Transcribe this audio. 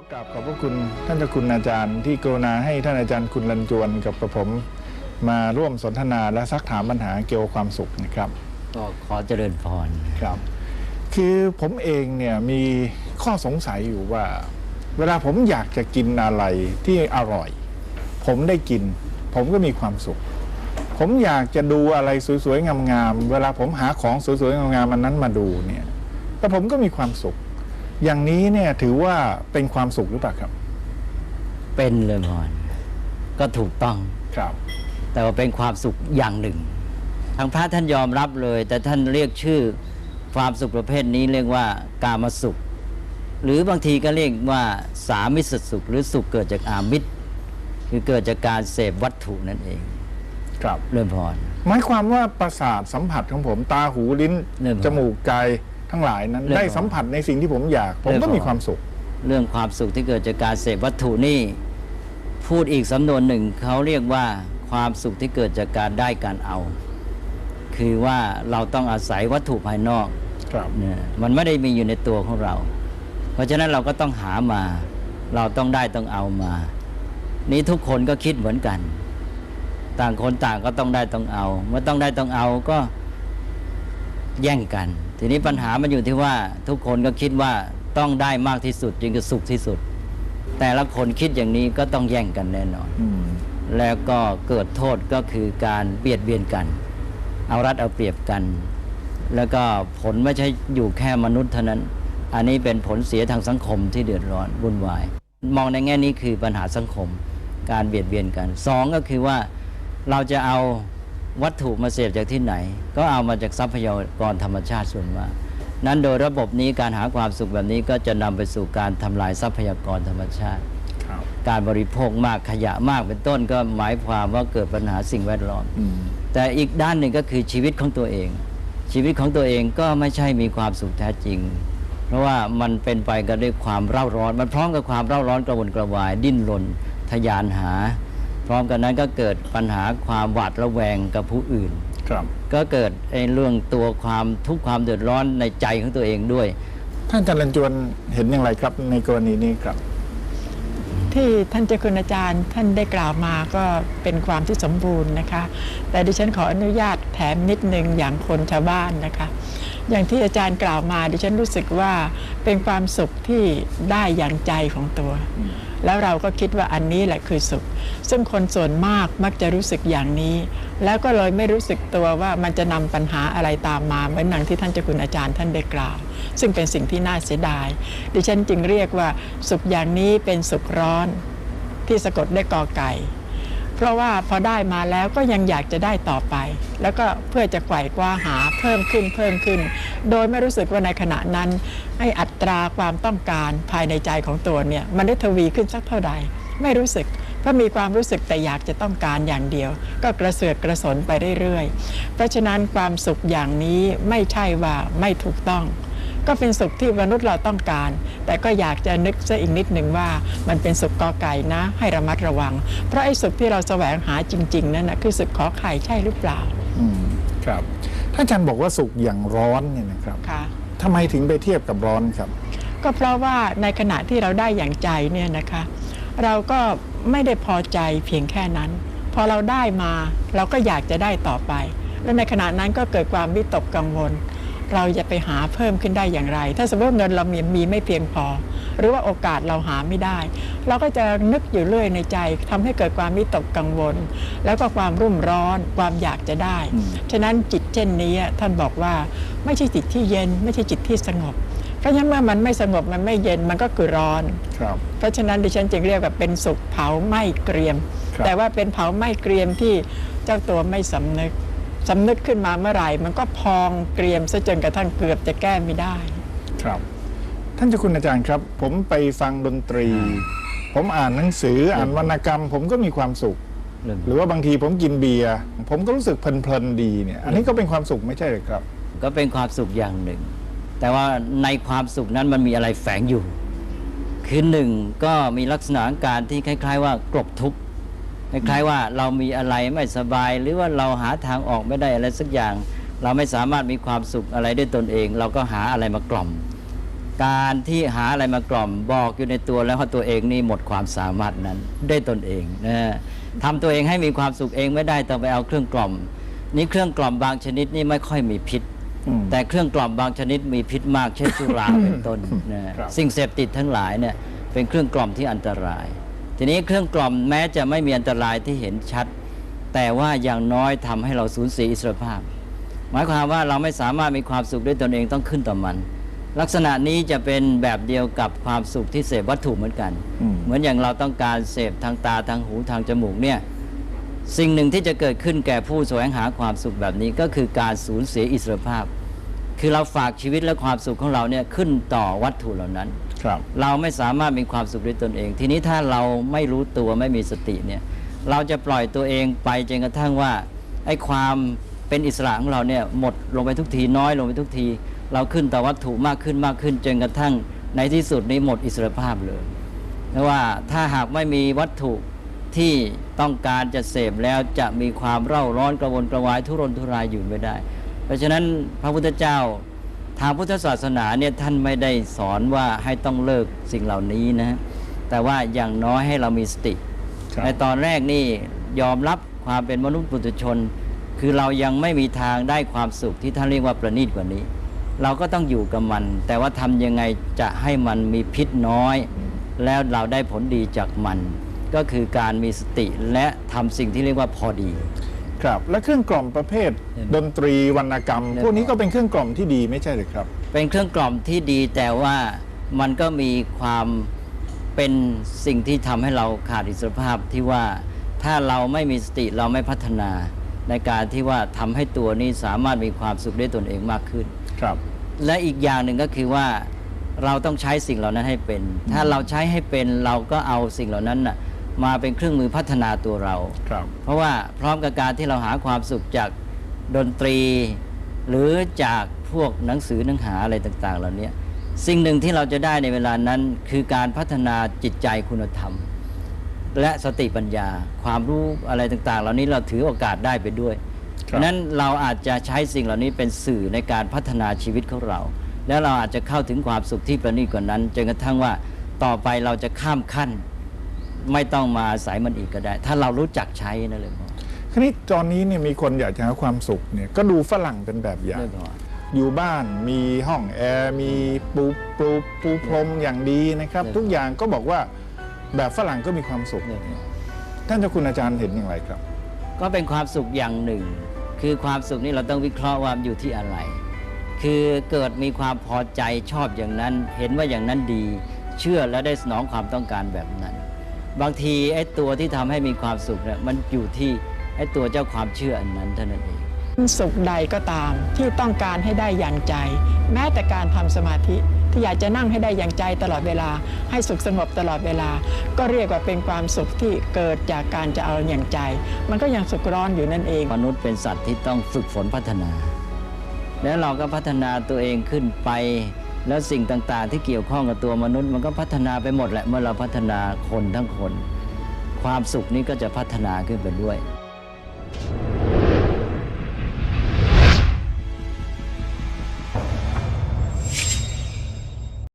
ขอกราบขอบพระคุณท่านเจ้าคุณอาจารย์ที่กรุณาให้ท่านอาจารย์คุณลันจวนกับกระผมมาร่วมสนทนาและซักถามปัญหาเกี่ยวกับความสุขนะครับก็ขอเจริญพรครับ คือผมเองเนี่ยมีข้อสงสัยอยู่ว่า เวลาผมอยากจะกินอะไรที่อร่อย ผมได้กิน ผมก็มีความสุข ผมอยากจะดูอะไรสวยๆงามๆเวลาผมหาของสวยๆงามๆมันนั้นมาดูเนี่ยแต่ผมก็มีความสุข อย่างนี้เนี่ยถือว่าเป็นความสุขหรือเปล่าครับ เป็นเลยพรก็ถูกต้องครับ แต่ว่าเป็นความสุขอย่างหนึ่ง ทางพระท่านยอมรับเลย แต่ท่านเรียกชื่อความสุขประเภทนี้เรียกว่ากามสุข หรือบางทีก็เรียกว่าสามิสสุข หรือสุขเกิดจากอามิตรคือเกิดจากการเสพวัตถุนั่นเอง ครับเริ่มพรหมายความว่าประสาทสัมผัสของผมตาหูลิ้นเริ่มจมูกกาย ทั้งหลายนั้นเริ่มได้สัมผัสในสิ่งที่ผมอยาก ผมเริ่มก็ก่อนมีความสุข เรื่องความสุขที่เกิดจากการเสพวัตถุนี่พูดอีกสำนวนหนึ่งเขาเรียกว่าความสุขที่เกิดจากการได้การเอา คือว่าเราต้องอาศัยวัตถุภายนอกครับเนี่ยมันไม่ได้มีอยู่ในตัวของเรา เพราะฉะนั้นเราก็ต้องหามา เราต้องได้ต้องเอามา นี้ทุกคนก็คิดเหมือนกัน ต่างคนต่างก็ต้องได้ต้องเอา เมื่อต้องได้ต้องเอาก็แย่งกัน ทีนี้ปัญหามันอยู่ที่ว่าทุกคนก็คิดว่าต้องได้มากที่สุดจึงจะสุขที่สุด แต่ละคนคิดอย่างนี้ก็ต้องแย่งกันแน่นอนอืมแล้วก็เกิดโทษก็คือการเบียดเบียนกัน เอารัดเอาเปรียบกัน แล้วก็ผลไม่ใช่อยู่แค่มนุษย์เท่านั้น อันนี้เป็นผลเสียทางสังคมที่เดือดร้อนวุ่นวาย มองในแง่นี้คือปัญหาสังคม การเบียดเบียนกันสองก็คือว่าเราจะเอา วัตถุมาเสพจากที่ไหน ก็เอามาจากทรัพยากรธรรมชาติส่วนมากนั้นโดยระบบนี้การหาความสุขแบบนี้ก็จะนำไปสู่การทำลายทรัพยากรธรรมชาติ การบริโภคมากขยะมากเป็นต้นก็หมายความว่าเกิดปัญหาสิ่งแวดล้อมอืมแต่อีกด้านหนึ่งก็คือชีวิตของตัวเอง ชีวิตของตัวเองก็ไม่ใช่มีความสุขแท้จริง เพราะว่ามันเป็นไปกันด้วยความเร่าร้อน มันพร้อมกับความเร่าร้อนกระวนกระวายดิ้นรนทยานหา พร้อมกันนั้นก็เกิดปัญหาความหวาดระแวงกับผู้อื่น ครับ ก็เกิดไอ้เรื่องตัวความทุกข์ความเดือดร้อนในใจของตัวเองด้วย ท่านอาจารย์ลันจวนเห็นอย่างไรครับในกรณีนี้ครับ ที่ท่านเจ้าคุณอาจารย์ท่านได้กล่าวมาก็เป็นความที่สมบูรณ์นะคะ แต่ดิฉันขออนุญาตแถมนิดนึงอย่างคนชาวบ้านนะคะ อย่างที่อาจารย์กล่าวมาดิฉันรู้สึกว่าเป็นความสุขที่ได้อย่างใจของตัว แล้วเราก็คิดว่าอันนี้แหละคือสุข ซึ่งคนส่วนมากมักจะรู้สึกอย่างนี้ แล้วก็เลยไม่รู้สึกตัวว่ามันจะนำปัญหาอะไรตามมาเหมือนอย่างที่ท่านเจ้าคุณอาจารย์ท่านได้กล่าว ซึ่งเป็นสิ่งที่น่าเสียดาย ดิฉันจึงเรียกว่าสุขอย่างนี้เป็นสุขร้อน ที่สะกดด้วยกอไก่ เพราะว่าพอได้มาแล้วก็ยังอยากจะได้ต่อไป แล้วก็เพื่อจะไขว่คว้าหาเพิ่มขึ้นเพิ่มขึ้น โดยไม่รู้สึกว่าในขณะนั้นให้อัตราความต้องการภายในใจของตัวเนี่ยมันได้ทวีขึ้นสักเท่าใดไม่รู้สึกเพราะมีความรู้สึกแต่อยากจะต้องการอย่างเดียว ก็กระเสือกกระสนไปเรื่อยๆ เพราะฉะนั้นความสุขอย่างนี้ไม่ใช่ว่าไม่ถูกต้อง ก็เป็นสุขที่มนุษย์เราต้องการ แต่ก็อยากจะนึกซะอีกนิดหนึ่งว่ามันเป็นสุขกอไก่นะ ให้ระมัดระวัง เพราะไอ้สุขที่เราแสวงหาจริง ๆ นั่นนะคือสุขขอไข่ใช่หรือเปล่าอืมครับท่านอาจารย์บอกว่าสุขอย่างร้อนเนี่ยนะครับค่ะ ทำไมถึงไปเทียบกับร้อนครับ ก็เพราะว่าในขณะที่เราได้อย่างใจเนี่ยนะคะ เราก็ไม่ได้พอใจเพียงแค่นั้น พอเราได้มาเราก็อยากจะได้ต่อไป แล้วในขณะนั้นก็เกิดความวิตกกังวล เราจะไปหาเพิ่มขึ้นได้อย่างไร ถ้าสมมติเงินเรามีมีไม่เพียงพอ หรือว่าโอกาสเราหาไม่ได้ เราก็จะนึกอยู่เรื่อยในใจทำให้เกิดความวิตกกังวล แล้วก็ความรุ่มร้อนความอยากจะได้อืมฉะนั้นจิตเช่นนี้ท่านบอกว่าไม่ใช่จิตที่เย็น ไม่ใช่จิตที่สงบเพราะฉะนั้นเมื่อมันไม่สงบมันไม่เย็นมันก็คือร้อนครับเพราะฉะนั้นดิฉันจึงเรียกว่าเป็นสุขเผาไหม้เกรียมครับแต่ว่าเป็นเผาไหม้เกรียมที่เจ้าตัวไม่สำนึก สำนึกขึ้นมาเมื่อไหร่ มันก็พองเกรียมซะจนกระทั่งเกือบจะแก้ไม่ได้ ครับ ท่านเจ้าคุณอาจารย์ครับ ผมไปฟังดนตรี ผมอ่านหนังสืออ่านวรรณกรรม ผมก็มีความสุข หรือว่าบางทีผมกินเบียร์ผมก็รู้สึกเพลินๆดีเนี่ยอันนี้ก็เป็นความสุขไม่ใช่เหรือครับ ก็เป็นความสุขอย่างหนึ่ง แต่ว่าในความสุขนั้นมันมีอะไรแฝงอยู่ คือหนึ่งก็มีลักษณะของการที่คล้าย ๆ ว่ากลบทุกข์ คล้ายๆว่าเรามีอะไรไม่สบาย หรือว่าเราหาทางออกไม่ได้อะไรสักอย่าง เราไม่สามารถมีความสุขอะไรด้วยตนเอง เราก็หาอะไรมากล่อม การที่หาอะไรมากล่อมบอกอยู่ในตัวแล้วว่าตัวเองนี่หมดความสามารถนั้นด้วยตนเองนะฮะทำตัวเองให้มีความสุขเองไม่ได้ต้องไปเอาเครื่องกล่อม นี่เครื่องกล่อมบางชนิดนี่ไม่ค่อยมีพิษอืมแต่เครื่องกล่อมบางชนิดมีพิษมากเช่นสุราเป็นต้นนะฮะครับสิ่งเสพติดทั้งหลายเนี่ยเป็นเครื่องกล่อมที่อันตราย ทีนี้เครื่องกล่อมแม้จะไม่มีอันตรายที่เห็นชัด แต่ว่าอย่างน้อยทำให้เราสูญเสียอิสรภาพ หมายความว่าเราไม่สามารถมีความสุขด้วยตนเองต้องขึ้นต่อมัน ลักษณะนี้จะเป็นแบบเดียวกับความสุขที่เสพวัตถุเหมือนกันอืมเหมือนอย่างเราต้องการเสพทางตาทางหูทางจมูกเนี่ยสิ่งหนึ่งที่จะเกิดขึ้นแก่ผู้แสวงหาความสุขแบบนี้ก็คือการสูญเสียอิสรภาพ คือเราฝากชีวิตและความสุขของเราเนี่ยขึ้นต่อวัตถุเหล่านั้น ครับเราไม่สามารถมีความสุขด้วยตนเอง ทีนี้ถ้าเราไม่รู้ตัวไม่มีสติเนี่ยเราจะปล่อยตัวเองไปจนกระทั่งว่าไอ้ความเป็นอิสระของเราเนี่ยหมดลงไปทุกทีน้อยลงไปทุกที เราขึ้นต่อวัตถุมากขึ้นมากขึ้นจนกระทั่งในที่สุดนี้หมดอิสรภาพเลยเพราะว่าถ้าหากไม่มีวัตถุที่ต้องการจะเสพแล้วจะมีความเร่าร้อนกระวนกระวายทุรนทุรายอยู่ไม่ได้ เพราะฉะนั้นพระพุทธเจ้าทางพุทธศาสนาเนี่ยท่านไม่ได้สอนว่าให้ต้องเลิกสิ่งเหล่านี้นะแต่ว่าอย่างน้อยให้เรามีสติครับในตอนแรกนี่ยอมรับความเป็นมนุษย์ปุถุชน คือเรายังไม่มีทางได้ความสุขที่ท่านเรียกว่าประณีตกว่านี้ เราก็ต้องอยู่กับมัน แต่ว่าทำยังไงจะให้มันมีพิษน้อย แล้วเราได้ผลดีจากมัน ก็คือการมีสติและทำสิ่งที่เรียกว่าพอดี ครับและเครื่องกล่อมประเภท ดนตรีวรรณกรรมเนี่ยพวกนี้ก็เป็นเครื่องกล่อมที่ดีไม่ใช่หรือครับ เป็นเครื่องกล่อมที่ดีแต่ว่ามันก็มีความเป็นสิ่งที่ทำให้เราขาดอิสรภาพที่ว่าถ้าเราไม่มีสติเราไม่พัฒนาในการที่ว่าทำให้ตัวนี้สามารถมีความสุขด้วยตนเองมากขึ้นครับ และอีกอย่างหนึ่งก็คือว่าเราต้องใช้สิ่งเหล่านั้นให้เป็น ถ้าเราใช้ให้เป็นเราก็เอาสิ่งเหล่านั้นน่ะ มาเป็นเครื่องมือพัฒนาตัวเราครับเพราะว่าพร้อมกับการที่เราหาความสุขจากดนตรี หรือจากพวกหนังสือหนังหาอะไรต่าง ๆ เหล่านี้สิ่งหนึ่งที่เราจะได้ในเวลานั้นคือการพัฒนาจิตใจคุณธรรม และสติปัญญา ความรู้อะไรต่างๆ เหล่านี้เราถือโอกาสได้ไปด้วยคเพรับราะฉะนั้นเราอาจจะใช้สิ่งเหล่านี้เป็นสื่อในการพัฒนาชีวิตของเรา แล้วเราอาจจะเข้าถึงความสุขที่ประณีตกว่านั้นจนกระทั่งว่าต่อไปเราจะข้ามขั้น ไม่ต้องมาอาศัยมันอีกก็ได้ ถ้าเรารู้จักใช้นั่นเลยพอคราวนี้ตอนนี้เนี่ยมีคนอยากจะหาความสุขเนี่ยก็ดูฝรั่งเป็นแบบอย่างเลยพออยู่บ้านมีห้องแอร์มีปูปูปูพรมอย่างดีนะครับเนี่ยทุกอย่างก็บอกว่าแบบฝรั่งก็มีความสุข เนี่ยพอท่านเจ้าคุณอาจารย์เห็นอย่างไรครับ ก็เป็นความสุขอย่างหนึ่ง คือความสุขนี่เราต้องวิเคราะห์ว่ามันอยู่ที่อะไร คือเกิดมีความพอใจชอบอย่างนั้น เห็นว่าอย่างนั้นดี เชื่อและได้สนองความต้องการแบบนั้น บางทีไอ้ตัวที่ทำให้มีความสุขเนี่ยมันอยู่ที่ไอ้ตัวเจ้าความเชื่ออันนั้นเท่านั้นเองสุขใดก็ตามที่ต้องการให้ได้อย่างใจ แม้แต่การทำสมาธิที่อยากจะนั่งให้ได้อย่างใจตลอดเวลา ให้สุขสงบตลอดเวลา ก็เรียกว่าเป็นความสุขที่เกิดจากการจะเอาอย่างใจ มันก็ยังสุขร้อนอยู่นั่นเอง มนุษย์เป็นสัตว์ที่ต้องฝึกฝนพัฒนา แล้วเราก็พัฒนาตัวเองขึ้นไป แล้วสิ่งต่างๆ ที่เกี่ยวข้องกับตัวมนุษย์มันก็พัฒนาไปหมดแหละเมื่อเราพัฒนาคนทั้งคน ความสุขนี้ก็จะพัฒนาขึ้นไปด้วย